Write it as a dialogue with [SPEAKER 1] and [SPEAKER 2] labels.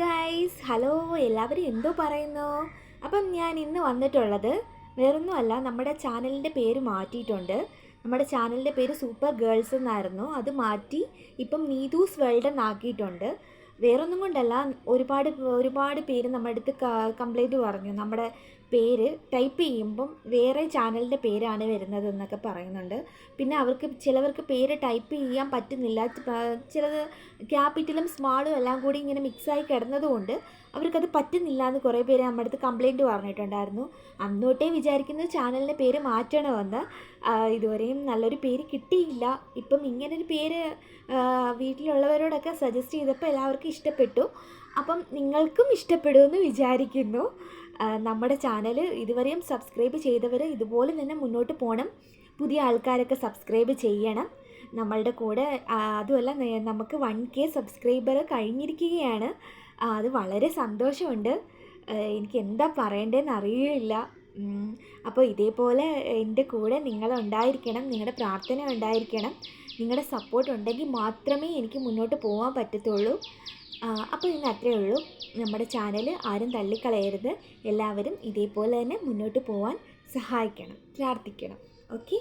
[SPEAKER 1] Guys hello എല്ലാവരും എന്തോ പറയുന്നു? അപ്പം ഞാൻ ഇന്ന് വന്നിട്ടുള്ളത് വേറൊന്നുമല്ല നമ്മുടെ ചാനലിന്റെ പേര് മാറ്റിയിട്ടുണ്ട്. നമ്മുടെ ചാനലിന്റെ പേര് സൂപ്പർ ഗേൾസ് എന്നായിരുന്നു. അത് മാറ്റി ഇപ്പം നീതൂസ് വേൾഡ് എന്നാക്കിയിട്ടുണ്ട്. വേറൊന്നും കൊണ്ടല്ല. ഒരുപാട് ഒരുപാട് പേര് നമ്മുടെ അടുത്ത് കംപ്ലൈന്റ് പറഞ്ഞു. നമ്മുടെ പേര് ടൈപ്പ് ചെയ്യുമ്പം വേറെ ചാനലിന്റെ പേരാണ് വരുന്നത് എന്നൊക്കെ പറയുന്നുണ്ട്. പിന്നെ അവർക്ക് ചിലവർക്ക് പേര് ടൈപ്പ് ചെയ്യാൻ പറ്റുന്നില്ല. ചിലത് ക്യാപിറ്റലും സ്മാളും എല്ലാം കൂടി ഇങ്ങനെ മിക്സായി കിടന്നതുകൊണ്ട് അവർക്കത് പറ്റുന്നില്ല എന്ന് കുറേ പേര് നമ്മുടെ അടുത്ത് കംപ്ലൈന്റ് പറഞ്ഞിട്ടുണ്ടായിരുന്നു. അന്നോട്ടേ വിചാരിക്കുന്ന ചാനലിന്റെ പേര് മാറ്റണമെന്ന്. ഇതുവരെയും നല്ലൊരു പേര് കിട്ടിയില്ല. ഇപ്പം ഇങ്ങനൊരു പേര് വീട്ടിലുള്ളവരോടൊക്കെ സജസ്റ്റ് ചെയ്തപ്പോൾ എല്ലാവർക്കും ഇഷ്ടപ്പെട്ടു. അപ്പം നിങ്ങൾക്കും ഇഷ്ടപ്പെടുമെന്ന് വിചാരിക്കുന്നു. നമ്മുടെ ചാനൽ ഇതുവരെയും സബ്സ്ക്രൈബ് ചെയ്തവർ ഇതുപോലെ തന്നെ മുന്നോട്ട് പോകണം പുതിയ ആൾക്കാരൊക്കെ സബ്സ്ക്രൈബ് ചെയ്യണം. നമ്മളുടെ കൂടെ അതുമല്ല നമുക്ക് വൺ കെ സബ്സ്ക്രൈബർ കഴിഞ്ഞിരിക്കുകയാണ്. അത് വളരെ സന്തോഷമുണ്ട്. എനിക്ക് എന്താ പറയേണ്ടതെന്ന് അറിയില്ല. അപ്പോൾ ഇതേപോലെ എന്റെ കൂടെ നിങ്ങളുണ്ടായിരിക്കണം നിങ്ങളുടെ പ്രാർത്ഥന ഉണ്ടായിരിക്കണം നിങ്ങളുടെ സപ്പോർട്ട് ഉണ്ടെങ്കിൽ മാത്രമേ എനിക്ക് മുന്നോട്ട് പോകാൻ പറ്റത്തുള്ളൂ. അപ്പോൾ ഇന്ന് അത്രയേ ഉള്ളൂ. നമ്മുടെ ചാനൽ ആരും തള്ളിക്കളയരുത്. എല്ലാവരും ഇതേപോലെ തന്നെ മുന്നോട്ട് പോകാൻ സഹായിക്കണം പ്രാർത്ഥിക്കണം. ഓക്കെ